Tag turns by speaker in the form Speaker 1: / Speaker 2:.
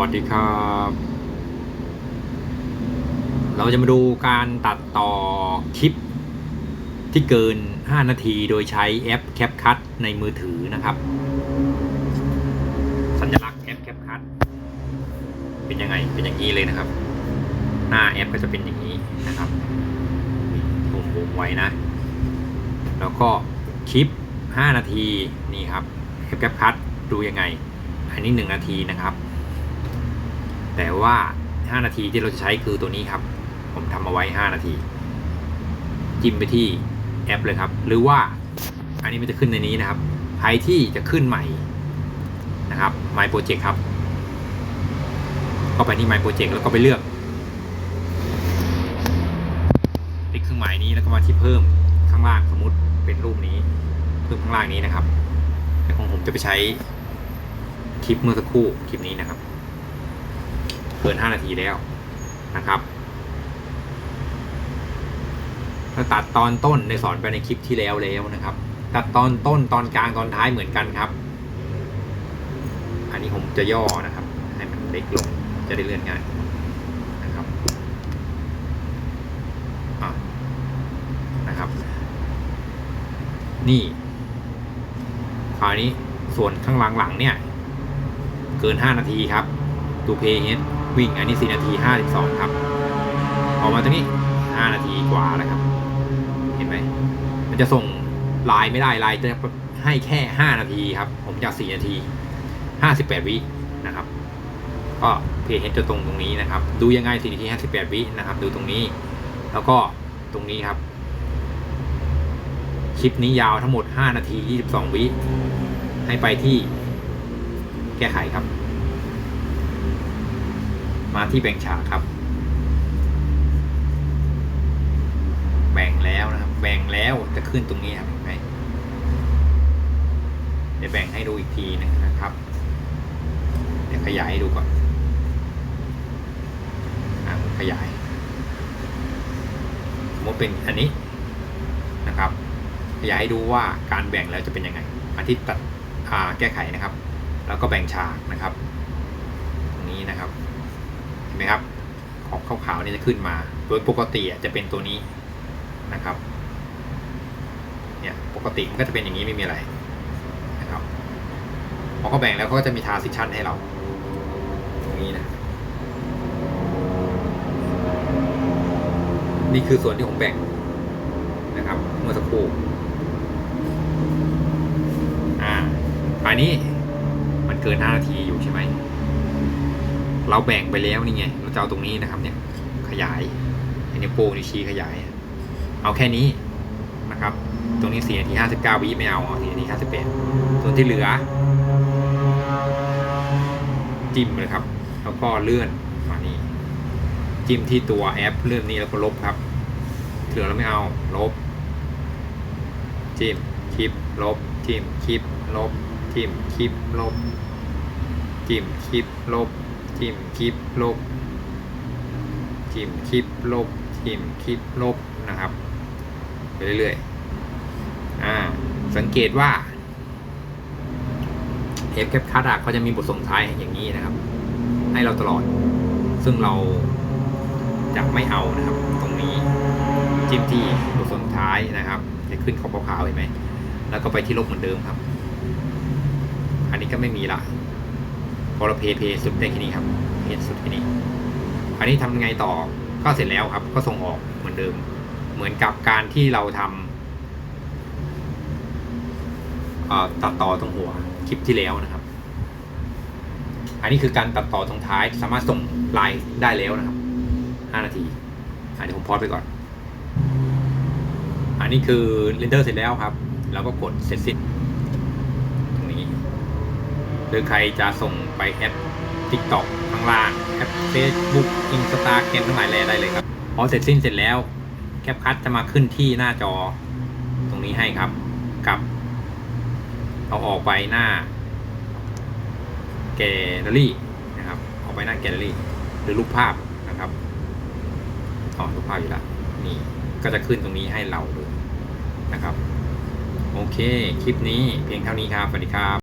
Speaker 1: วัสดีครับ เราจะมาดูการตัดต่อคลิปที่เกิน 5 นาทีโดยใช้แอป CapCut ในมือถือนะครับ สัญลักษณ์แอป CapCut เป็นยังไง เป็นอย่างนี้เลยนะครับ หน้าแอปก็จะเป็นอย่างนี้นะครับผมวงไว้นะ แล้วก็คลิป 5 นาทีนี่ครับแอป CapCut ดูยังไง อันนี้ 1 นาทีนะครับ แต่ว่า 5 นาทีที่เราจะใช้คือตัวนี้ครับ ผมทำเอาไว้ 5 นาที จิ้มไปที่แอปเลยครับ หรือว่าอันนี้มันจะขึ้นในนี้นะครับใครที่จะขึ้นใหม่นะครับ My Project ครับ ก็ไปที่ My Project แล้วก็ไปเลือกคลิกเครื่องหมายนี้แล้วก็มาที่เพิ่มข้างล่างสมมติเป็นรูปนี้เพิ่มข้างล่างนี้นะครับแต่ของผมจะไปใช้คลิปเมื่อสักครู่คลิปนี้นะครับ เกิน 5 นาทีแล้วนะครับแล้วตัดตอนต้นในสอนไปในคลิปที่แล้วแล้วนะครับ ตัดตอนต้นตอนกลางตอนท้ายเหมือนกันครับ อันนี้ผมจะย่อนะครับ ให้มันเล็กลงจะได้เลื่อนง่ายนะครับอะนะครับ นี่คราวนี้ส่วนข้างหลังๆเนี่ย เกิน 5 นาทีครับตูเพย์เฮด วิ่งอันนี้ 4 นาที 52 ครับ ออกมาตรงนี้ 5 นาทีกว่าแล้วครับ เห็นไหม มันจะส่งไลน์ไม่ได้ไลน์จะให้แค่ 5 นาทีครับ ผมจะ 4 นาที 58 วินะครับ ก็เพย์เฮดจะตรงตรงนี้นะครับ ดูยังไง 4 นาที 58 วินะครับ ดูตรงนี้ แล้วก็ตรงนี้ครับ คลิปนี้ยาวทั้งหมด 5 นาที 22 วิ ให้ไปที่แก้ไขครับ มาที่แบ่งฉากครับ แบ่งแล้วนะครับ แบ่งแล้วจะขึ้นตรงนี้ครับเห็นไหมเดี๋ยวแบ่งให้ดูอีกทีนึงนะครับ เดี๋ยวขยายให้ดูก่อนอะขยายสมมติเป็นอันนี้นะครับ ขยายให้ดูว่าการแบ่งแล้วจะเป็นยังไงอาทิตย์ตัดแก้ไขนะครับ แล้วก็แบ่งฉากนะครับ ตรงนี้นะครับ ห็นไหมครับขอบขาวๆนี่จะขึ้นมา โดยปกติอะจะเป็นตัวนี้นะครับเนี่ยปกติมันก็จะเป็นอย่างนี้ไม่มีอะไรนะครับพอเขาแบ่งแล้วเขาก็จะมีทาสิชันให้เราตรงนี้นะนี่คือส่วนที่ผมแบ่งนะครับ เมื่อสักครู่อ่าอันนี้มันเกิน5นาที เราแบ่งไปแล้วนี่ไงเราจะเอาตรงนี้นะครับเนี่ยขยายอันนี้โป้งนิ้ชี้ขยาย เอาแค่นี้นะครับ ตรงนี้4นาที59วิไม่เอาเอา4นาที58ส่วนที่เหลือ จิ้มเลยครับ แล้วก็เลื่อนมานี่จิ้มที่ตัวแอปเลื่อนนี้แล้วก็ลบครับเหลือเราไม่เอาลบ จิ้มคลิปลบจิ้มคลิปลบจิ้มคลิปลบจิ้มคลิปลบ จิ้มคลิปลบจิ้มคลิปลบจิ้มคลิปลบนะครับไปเรื่อยๆอ่าสังเกตว่าเอฟแคปคัตอะเขาจะมีบทส่งท้ายอย่างนี้นะครับ ให้เราตลอด ซึ่งเราจะไม่เอานะครับ ตรงนี้จิ้มที่บทส่งท้ายนะครับจะขึ้นขอบขาวๆเห็นไหมแล้วก็ไปที่ลบเหมือนเดิมครับ อันนี้ก็ไม่มีละ อเราเพย์เพย์สุดได้แค่นี้ครับเพย์สุดแค่นี้ อันนี้ทำไงต่อก็เสร็จแล้วครับ ก็ส่งออกเหมือนเดิม เหมือนกับการที่เราทำตัดต่อตรงหัวคลิปที่แล้วนะครับ อันนี้คือการตัดต่อตรงท้ายสามารถส่งไลน์ได้แล้วนะครับ 5 นาทีอันนี้ผมพอดไปก่อน อันนี้คือเรนเดอร์เสร็จแล้วครับ แล้วก็กดเสร็จสิ้น หรือใครจะส่งไปแอป TikTok ข้างล่างแอป Facebook Instagram ทั้งหลายแหล่ได้เลยครับ พอเสร็จสิ้นเสร็จแล้วแคปคัตจะมาขึ้นที่หน้าจอตรงนี้ให้ครับกับเอาออกไปหน้าแกลเลอรี่นะครับออกไปหน้าแกลเลอรี่หรือรูปภาพนะครับอ๋อรูปภาพอยู่แล้วนี่ก็จะขึ้นตรงนี้ให้เราเลยนะครับ โอเค คลิปนี้เพียงเท่านี้ครับ สวัสดีครับ